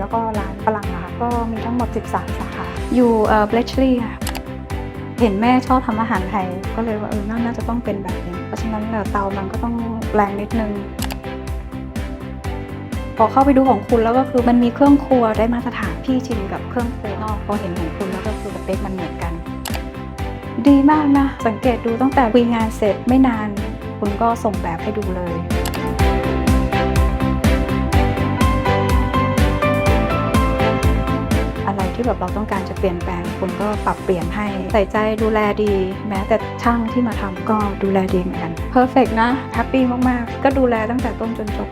แล้วก็ร้านฝรั่งนะคะก็มีทั้งหมด 13 สาขา อยู่เอ่อเบลชลีย์ค่ะ เห็นแม่ชอบทำอาหารไทย ก็เลยว่าเออน่าน่าจะต้องเป็นแบบนี้ เพราะฉะนั้นเอ่อเตามันก็ต้องแรงนิดนึง พอเข้าไปดูของคุณแล้วก็คือมันมีเครื่องครัวได้มาตรฐานพี่ชินกับเครื่องครัวนอกพอเห็นของคุณแล้วก็คือสเปคมันเหมือนกัน ดีมากนะ สังเกตดูตั้งแต่คุยงานเสร็จไม่นาน คุณก็ส่งแบบให้ดูเลย ที่แบบเราต้องการจะเปลี่ยนแปลงคุณก็ปรับเปลี่ยนให้ใส่ใจดูแลดี แม้แต่ช่างที่มาทำก็ดูแลดีเหมือนกันเพอร์เฟกนะแฮปปี้มากๆ ก็ดูแลตั้งแต่ต้นจนจบ